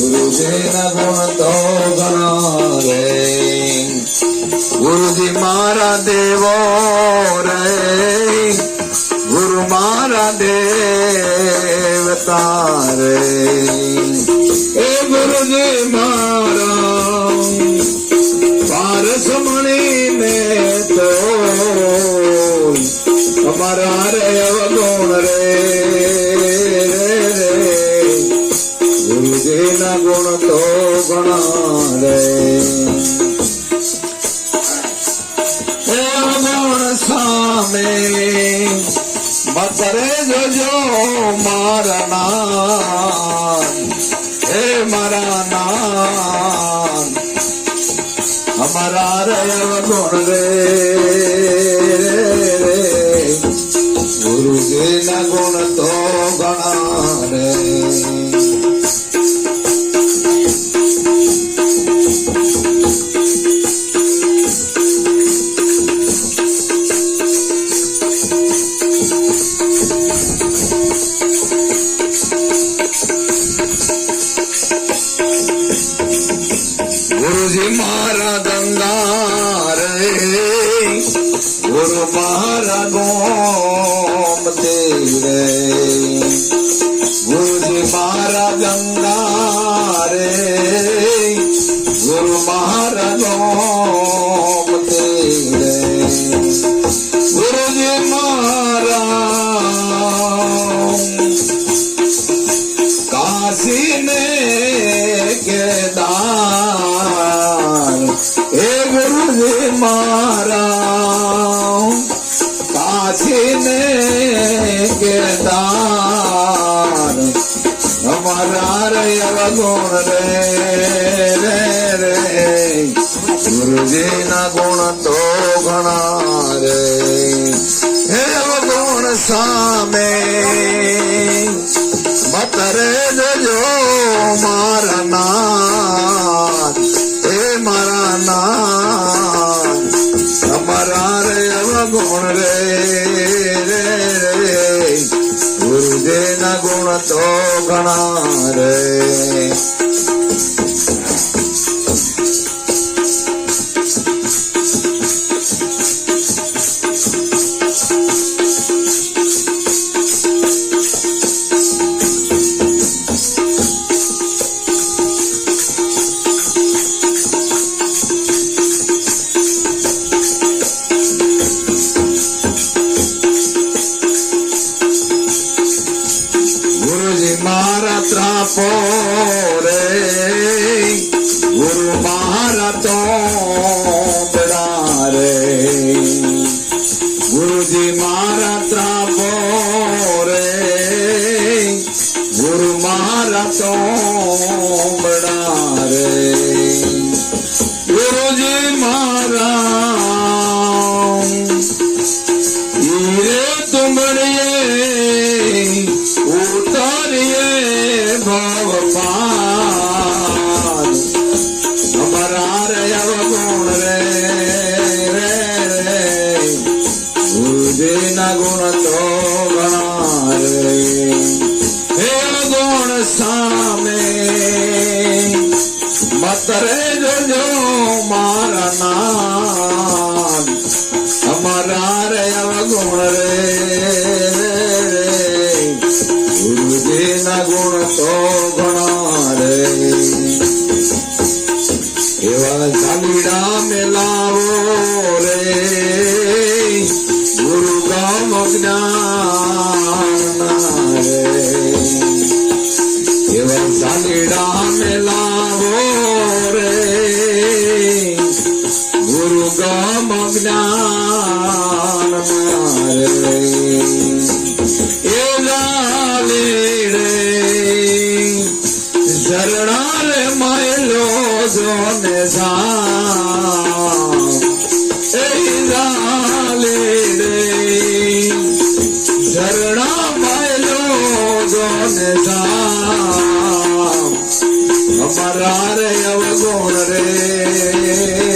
ગુરુજીના ગુણ તો ઘણા રે ગુરુજી મારા દેવો રે. ગુરુ મારા દેવતા રે. સામે બતરે જોજો મારા નામ હે મારા નામ અમારા રે ગુણ રે ગુરુજીના ગુણ તો ગણા ગુરુજી મારા ગંગા રે ગુરુ મારા ગોમ રે ગુરુજી મારા ગંગા રે ગુરુ મારા ગોમ રે ગુરુજી મારા મારા કાશી ને કેદાર અમારા રે અવગુણ રે રે રે. ગુરુજી ના ગુણ તો ઘણા રે. હે અવગુણ સામે બતરે જજો મારા ગુણ તો ઘણા રે. ત્રાપો રે ગુરુ મારા તો રે ગુરુજી મારા ત્રાપો રે ગુરુ મારા તો રે ગુરુજી મારા હીરે તુમડીએ મતરે જોજો મારા નામ અમારા રે અવગુણ રે ગુરુજીના ગુણ તો ઘણા રે એવા ઝાલીડા મેલાવો રે ગુરુ ગામ જ્ઞાન જ્ઞાન એ લાલી રે શરણા રે માયલો જોને ધામ એ લાલી રે શરણા માયલો જોને ધામ અમારા રે અવગુણ રે.